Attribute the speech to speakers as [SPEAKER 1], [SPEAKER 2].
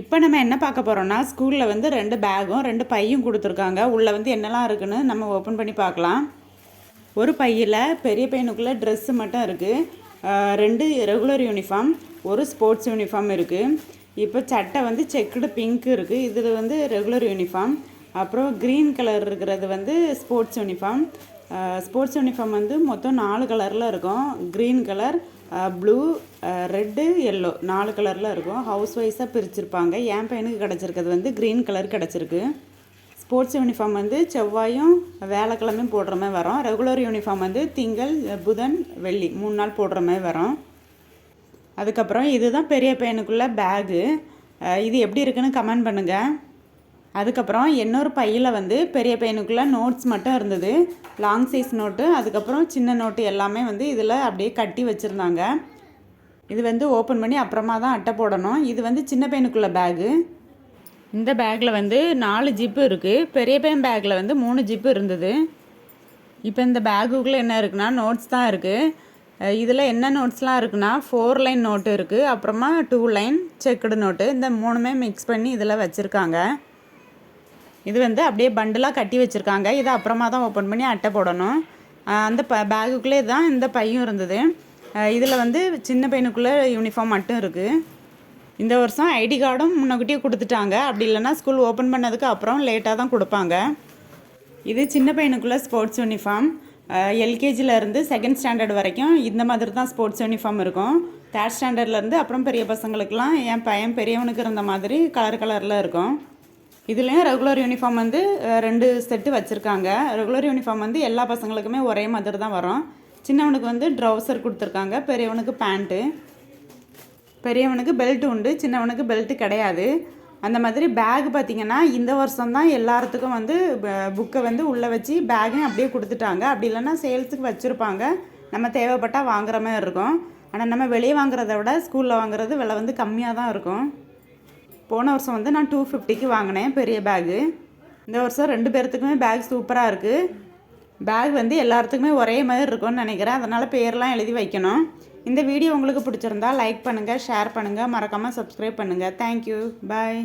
[SPEAKER 1] இப்போ நம்ம என்ன பார்க்க போகிறோம்னா ஸ்கூலில் வந்து ரெண்டு பேகும் ரெண்டு பையும் கொடுத்துருக்காங்க. உள்ளே வந்து என்னெல்லாம் இருக்குன்னு நம்ம ஓப்பன் பண்ணி பார்க்கலாம். ஒரு பையில் பெரிய பையனுக்குள்ளே ட்ரெஸ்ஸு மட்டும் இருக்குது ரெண்டு ரெகுலர் யூனிஃபார்ம் ஒரு ஸ்போர்ட்ஸ் யூனிஃபார்ம் இருக்குது இப்போ சட்டை வந்து செக்குடு பிங்க் இருக்குது இதில் வந்து ரெகுலர் யூனிஃபார்ம் அப்புறம் க்ரீன் கலர் இருக்கிறது வந்து ஸ்போர்ட்ஸ் யூனிஃபார்ம் ஸ்போர்ட்ஸ் யூனிஃபார்ம் வந்து மொத்தம் நாலு கலரில் இருக்கும். Green colour blue red yellow நாலு கலரில் இருக்கும். ஹவுஸ் வைஸாக பிரிச்சிருப்பாங்க. என் பையனுக்கு கிடச்சிருக்கிறது வந்து க்ரீன் கலர் கிடச்சிருக்கு. ஸ்போர்ட்ஸ் யூனிஃபார்ம் வந்து செவ்வாயும் வேலைக்கிழமையும் போடுற மாதிரி வரும். ரெகுலர் யூனிஃபார்ம் வந்து திங்கள் புதன் வெள்ளி மூணு நாள் போடுற மாதிரி வரும். அதுக்கப்புறம் இதுதான் பெரிய பையனுக்குள்ள பேகு இது எப்படி இருக்குன்னு கமெண்ட் பண்ணுங்கள் அதுக்கப்புறம் இன்னொரு பையில் வந்து பெரிய பையனுக்குள்ள நோட்ஸ் மட்டும் இருந்தது. லாங் சைஸ் நோட்டு அதுக்கப்புறம் சின்ன நோட்டு எல்லாமே வந்து இதில் அப்படியே கட்டி வச்சுருந்தாங்க. இது வந்து ஓப்பன் பண்ணி அப்புறமா தான் அட்டை போடணும். இது வந்து சின்ன பையனுக்குள்ள பேகு இந்த பேக்கில் வந்து நாலு ஜிப்பு இருக்குது பெரிய பையன் பேக்கில் வந்து மூணு ஜிப்பு இருந்தது. இப்போ இந்த பேக்குக்குள்ளே என்ன இருக்குன்னா நோட்ஸ் தான் இருக்குது இதில் என்ன நோட்ஸ்லாம் இருக்குன்னா ஃபோர் லைன் நோட்டு இருக்குது அப்புறமா டூ லைன் செக்குடு நோட்டு இந்த மூணுமே மிக்ஸ் பண்ணி இதில் வச்சுருக்காங்க. இது வந்து அப்படியே பண்டலாக கட்டி வச்சுருக்காங்க. இதை அப்புறமா தான் ஓப்பன் பண்ணி அட்டை போடணும். அந்த ப பேகுக்குள்ளே தான் இந்த பையும் இருந்தது. இதில் வந்து சின்ன பையனுக்குள்ளே யூனிஃபார்ம் மட்டும் இருக்குது இந்த வருஷம் ஐடி கார்டும் முன்னக்கூட்டியே கொடுத்துட்டாங்க. அப்படி இல்லைன்னா ஸ்கூல் ஓப்பன் பண்ணதுக்கு அப்புறம் லேட்டாக தான் கொடுப்பாங்க. இது சின்ன பையனுக்குள்ளே ஸ்போர்ட்ஸ் யூனிஃபார்ம் எல்கேஜிலேருந்து செகண்ட் ஸ்டாண்டர்ட் வரைக்கும் இந்த மாதிரி தான் ஸ்போர்ட்ஸ் யூனிஃபார்ம் இருக்கும். தேர்ட் ஸ்டாண்டர்ட்லேருந்து அப்புறம் பெரிய பசங்களுக்கெல்லாம் என் பையன் பெரியவனுக்கு இருந்த மாதிரி கலர் கலரில் இருக்கும். இதுலேயும் ரெகுலர் யூனிஃபார்ம் வந்து ரெண்டு செட்டு வச்சுருக்காங்க. ரெகுலர் யூனிஃபார்ம் வந்து எல்லா பசங்களுக்குமே ஒரே மாதிரி தான் வரும். சின்னவனுக்கு வந்து ட்ரௌசர் கொடுத்துருக்காங்க பெரியவனுக்கு பேண்ட்டு பெரியவனுக்கு பெல்ட் உண்டு சின்னவனுக்கு பெல்ட்டு கிடையாது. அந்த மாதிரி பேக் பார்த்திங்கன்னா இந்த வருஷம் தான் எல்லாத்துக்கும் வந்து புக்கை வந்து உள்ளே வச்சு பேக்கையும் அப்படியே கொடுத்துட்டாங்க. அப்படி இல்லைன்னா சேல்ஸுக்கு வச்சுருப்பாங்க. நம்ம தேவைப்பட்டால் வாங்குற மாதிரி இருக்கும். ஆனால் நம்ம வெளியே வாங்குறத விட ஸ்கூலில் வாங்குறது விலை வந்து கம்மியாக தான் இருக்கும். போன வருஷம் வந்து நான் டூ ஃபிஃப்டிக்கு வாங்கினேன் பெரிய பேகு இந்த வருஷம் ரெண்டு பேர்த்துக்குமே பேக் சூப்பராக இருக்குது பேக் வந்து எல்லாத்துக்குமே ஒரே மாதிரி இருக்கும்னு நினைக்கிறேன். அதனால் பேர்லாம் எழுதி வைக்கணும். இந்த வீடியோ உங்களுக்கு பிடிச்சிருந்தா லைக் பண்ணுங்கள் ஷேர் பண்ணுங்கள் மறக்காமல் சப்ஸ்கிரைப் பண்ணுங்கள் தேங்க்யூ பாய்